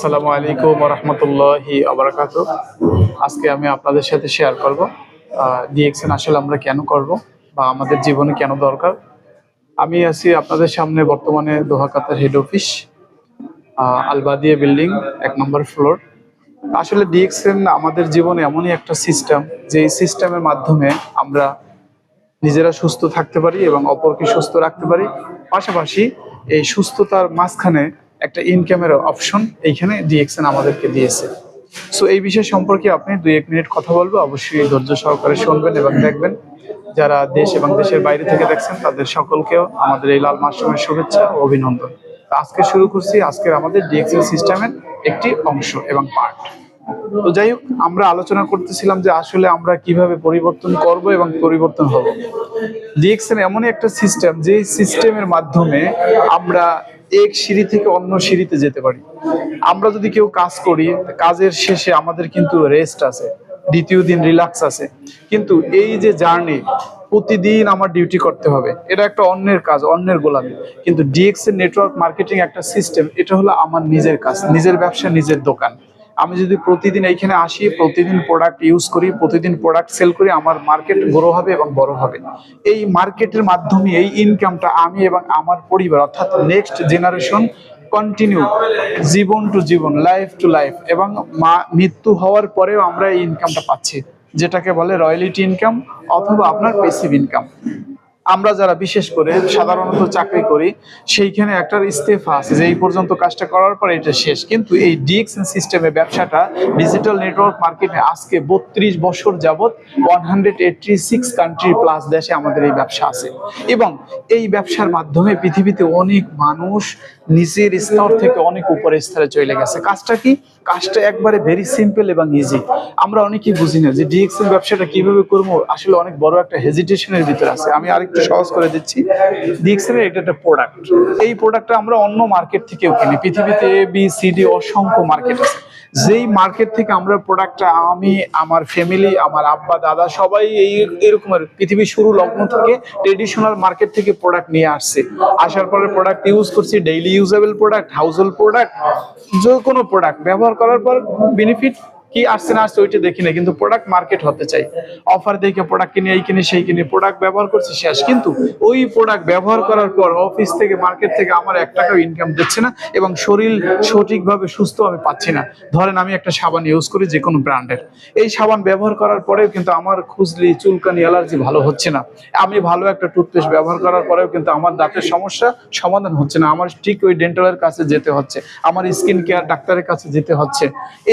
আসসালামু আলাইকুম রহমতুল্লাহি আবরাকাত আজকে আমি আপনাদের সাথে শেয়ার করব। ডিএক্সএন আসলে আমরা কেন করব বা আমাদের জীবনে কেন দরকার? আমি আছি আপনাদের সামনে বর্তমানে Doha Qatar head office Albadia building এক নম্বর ফ্লোর আসলে ডিএক্সএন আমাদের জীবনে এমনই একটা সিস্টেম যে সিস্টেমের মাধ্যমে আমরা নিজেরা সুস্থ থাকতে পারি এবং অপরকে সুস্থ রাখতে পারি। পাশাপাশি এই সুস্থতার মাঝখানে একটা ইনকামের অপশন এইখানে ডিএক্সএন আমাদেরকে দিয়েছে। সো এই বিষয় সম্পর্কে আপনি দুই, এক মিনিট কথা বলব, অবশ্যই ধৈর্য সহকারে শুনবেন এবং দেখবেন। যারা দেশ এবং দেশের বাইরে থেকে দেখছেন, তাদের সকলকেও আমাদের এই লাল মাসরুমের শুভেচ্ছা ও অভিনন্দন। আজকে শুরু করছি আজকের আমাদের ডিএক্সএল সিস্টেমের একটি অংশ এবং পার্ট তো যাই হোক, আমরা আলোচনা করতেছিলাম যে আসলে আমরা কীভাবে পরিবর্তন করব এবং পরিবর্তন হব। ডিএক্সএন এমনই একটা সিস্টেম যে সিস্টেমের মাধ্যমে আমরা এক সিঁড়ি থেকে অন্য সিঁড়িতে যেতে পারি। আমরা যদি কেউ কাজ করি, কাজের শেষে আমাদের কিন্তু রেস্ট আছে, দ্বিতীয় দিন রিল্যাক্স আছে। কিন্তু এই যে জার্নি প্রতিদিন আমার ডিউটি করতে হবে। এটা একটা অন্যের কাজ, অন্যের গোলামি। কিন্তু ডিএক্স এর নেটওয়ার্ক মার্কেটিং একটা সিস্টেম এটা হলো আমার নিজের কাজ, নিজের ব্যবসা, নিজের দোকান। আমি যদি প্রতিদিন এইখানে আসি, প্রতিদিন প্রোডাক্ট ইউজ করি, প্রতিদিন প্রোডাক্ট সেল করি, আমার মার্কেট গ্রো হবে এবং বড় হবে। এই মার্কেটের মাধ্যমে এই ইনকামটা আমি এবং আমার পরিবার, অর্থাৎ নেক্সট জেনারেশন কন্টিনিউ জীবন টু জীবন লাইফ টু লাইফ এবং মৃত্যু হওয়ার পরেও আমরা এই ইনকামটা পাচ্ছি, যেটাকে বলে রয়্যালিটি ইনকাম অথবা আপনার পেসিভ ইনকাম আমরা যারা বিশেষ করে সাধারণত চাকরি করি, সেইখানে একটা ইস্তেফা আছে যে এই পর্যন্ত কাজটা করার পর এটা শেষ। কিন্তু এই ডিএক্সএন সিস্টেমে ব্যবসাটা ডিজিটাল নেটওয়ার্ক মার্কেটে আজকে বত্রিশ বছর যাবৎ one hundred eighty six country plus দেশে আমাদের এই ব্যবসা আছে। এবং এই ব্যবসার মাধ্যমে পৃথিবীতে অনেক মানুষ নিজের স্তর থেকে অনেক উপরের স্তরে চলে গেছে। কাজটা কি? কাজটা একবারে ভেরি সিম্পল এবং ইজি আমরা অনেকেই বুঝি না যে ডিএক্সএল ব্যবসাটা কীভাবে করব। আসলে অনেক বড় একটা হেজিটেশনের ভিতরে আছে। আমি আরেকটু সহজ করে দিচ্ছি। ডিএক্সএল এটা একটা প্রোডাক্ট এই প্রোডাক্টটা আমরা অন্য মার্কেট থেকেও কিনি। পৃথিবীতে এ বি সি ডি অসংখ্য মার্কেট আছে। যেই মার্কেট থেকে আমরা প্রোডাক্টটা আমি, আমার ফ্যামিলি আমার আব্বা, দাদা সবাই এই, এরকমের পৃথিবীর শুরু লগ্ন থেকে ট্রেডিশনাল মার্কেট থেকে প্রোডাক্ট নিয়ে আসছে। আসার পরে প্রোডাক্ট ইউজ করছি daily usable product household product যে কোনো প্রোডাক্ট ব্যবহার করার পর বেনিফিট কি আসছে না আসছে ওইটা দেখি না, কিন্তু প্রোডাক্ট মার্কেট হতে চাই। অফার দেখে প্রোডাক্ট কিনে, এই কিনে, সেই কিনে প্রোডাক্ট ব্যবহার করছি, শেষ। কিন্তু ওই প্রোডাক্ট ব্যবহার করার পর অফিস থেকে মার্কেট থেকে আমার এক টাকাও ইনকাম দিচ্ছে না এবং শরীর সঠিকভাবে সুস্থ আমি পাচ্ছি না। ধরেন আমি একটা সাবান ইউজ করি যে কোনো ব্র্যান্ডের এই সাবান ব্যবহার করার পরেও কিন্তু আমার খুজলি, চুলকানি অ্যালার্জি ভালো হচ্ছে না। আমি ভালো একটা টুথপেস্ট ব্যবহার করার পরেও কিন্তু আমার দাঁতের সমস্যা সমাধান হচ্ছে না। আমার ঠিক ওই ডেন্টালের কাছে যেতে হচ্ছে। আমার স্কিন কেয়ার ডাক্তারের কাছে যেতে হচ্ছে।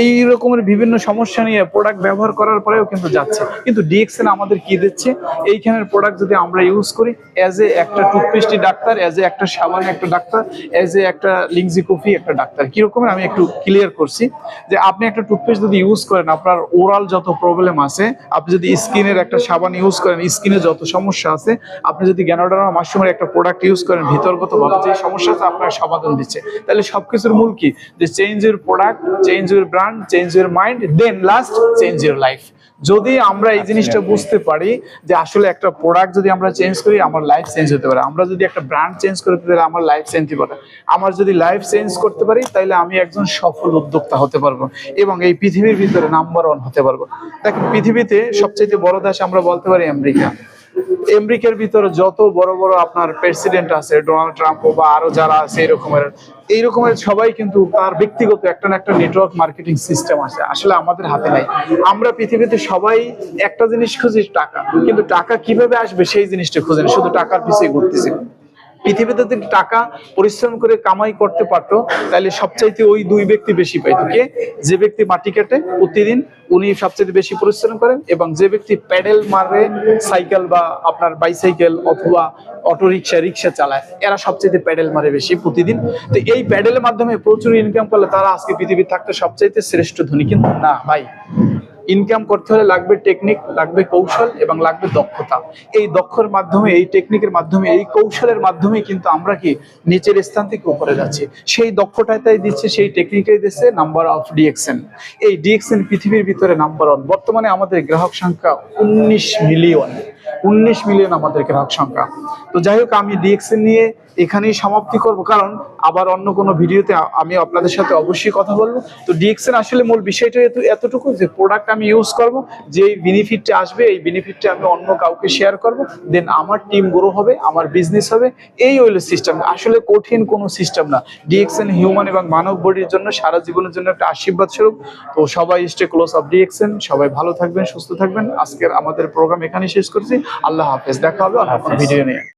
এই রকমের বিভিন্ন সমস্যা নিয়ে প্রোডাক্ট ব্যবহার করার পরেও কিন্তু যাচ্ছে। কিন্তু ডিএক্সএন আমাদের কি দিচ্ছে? এইখানের প্রোডাক্ট যদি আমরা ইউজ করি অ্যাজ এ একটা টুথপেস্টি ডাক্তার অ্যাজ এ একটা সাবান একটা ডাক্তার অ্যাজ এ একটা লিংজি কফি একটা ডাক্তার। কিরকমের আমি একটু ক্লিয়ার করছি যে আপনি একটা টুথপেস্ট যদি ইউজ করেন, আপনার ওরাল যত প্রবলেম আছে, আপনি যদি স্কিনের একটা সাবান ইউজ করেন, স্কিনে যত সমস্যা আছে, আপনি যদি গ্যানোডারা মাশরুমের একটা প্রোডাক্ট ইউজ করেন ভিতরগত ভাবে যে সমস্যা আছে, আপনার সমাধান দিচ্ছে। তাহলে সবকিছুর মূল কি? যে change your product change your brand change your mind then last change your life যদি আমরা এই জিনিসটা বুঝতে পারি যে আসলে একটা প্রোডাক্ট যদি আমরা চেঞ্জ করি আমার লাইফ চেঞ্জ হতে পারে। আমরা যদি একটা ব্র্যান্ড চেঞ্জ করতে পারি আমার লাইফ চেঞ্জ হতে পারে। আমার যদি লাইফ চেঞ্জ করতে পারি তাহলে আমি একজন সফল উদ্যোক্তা হতে পারব এবং এই পৃথিবীর ভিতরে নাম্বার ওয়ান হতে পারব। দেখেন পৃথিবীতে সবচেয়ে বড় দেশ আমরা বলতে পারি আমেরিকা। আমেরিকার ভিতরে যত বড় বড় আপনার প্রেসিডেন্ট আছে ডোনাল্ড ট্রাম্প বা আরও যারা আছে এরকমের এই রকমের সবাই কিন্তু তার ব্যক্তিগত একটা না একটা নেটওয়ার্ক মার্কেটিং সিস্টেম আছে। আসলে আমাদের হাতে নাই। আমরা পৃথিবীতে সবাই একটা জিনিস খুঁজি, টাকা। কিন্তু টাকা কীভাবে আসবে সেই জিনিসটা খুঁজে শুধু টাকার পিছিয়ে ঘুরতেছি। পৃথিবীতে যদি টাকা পরিশ্রম করে কামাই করতে পারতো, তাহলে সবচাইতে ওই দুই ব্যক্তি বেশি পাইতো। কে? যে ব্যক্তি মাটি কাটে, প্রতিদিন উনি সবচেয়ে বেশি পরিশ্রম করেন এবং যে ব্যক্তি প্যাডেল মারে সাইকেল বা আপনার বাইসাইকেল অথবা অটো রিক্সা চালায়, এরা সবচেয়ে প্যাডেল মারে বেশি প্রতিদিন। তো এই প্যাডেলের মাধ্যমে প্রচুর ইনকাম করলে তারা আজকে পৃথিবীর থাকতে সবচাইতে শ্রেষ্ঠ ধনী। কিন্তু না ভাই ইনকাম করতে হলে লাগবে টেকনিক লাগবে কৌশল এবং লাগবে দক্ষতা। এই দক্ষর মাধ্যমে, এই টেকনিকের মাধ্যমে, এই কৌশলের মাধ্যমে কিন্তু আমরা কি নিচের স্থান থেকে উপরে যাচ্ছি। সেই দক্ষতাটাই দিচ্ছে, সেই টেকনিকটাই দিচ্ছে নাম্বার অফ ডিএক্সএন এই ডিএক্সএন পৃথিবীর ভিতরে নাম্বার ওয়ান বর্তমানে আমাদের গ্রাহক সংখ্যা উনিশ মিলিয়ন। উনিশ মিলিয়ন আমাদের গ্রাহক সংখ্যা। তো যাই হোক, আমি ডিএক্সএন নিয়ে এখানেই সমাপ্তি করব, কারণ আবার অন্য কোনো ভিডিওতে আমি আপনাদের সাথে অবশ্যই কথা বলব। তো ডিএক্সএন আসলে মূল বিষয়টা এত এতটুকু যে প্রোডাক্ট আমি ইউজ করব, যে বেনিফিটটা আসবে, এই বেনিফিটটা আমি অন্য কাউকে শেয়ার করব দেন আমার টিম গ্রো হবে, আমার বিজনেস হবে, এই হইল সিস্টেম আসলে কঠিন কোনো সিস্টেম না। ডিএক্সএন হিউম্যান এবং মানব বডির জন্য সারা জীবনের জন্য একটা আশীর্বাদ স্বরূপ। তো সবাই স্টে ক্লোজ অফ ডিএক্সএন সবাই ভালো থাকবেন, সুস্থ থাকবেন। আজকের আমাদের প্রোগ্রাম এখানেই শেষ করছি। আল্লাহ হাফেজ। দেখা হবে অন্য কোনো ভিডিও নিয়ে।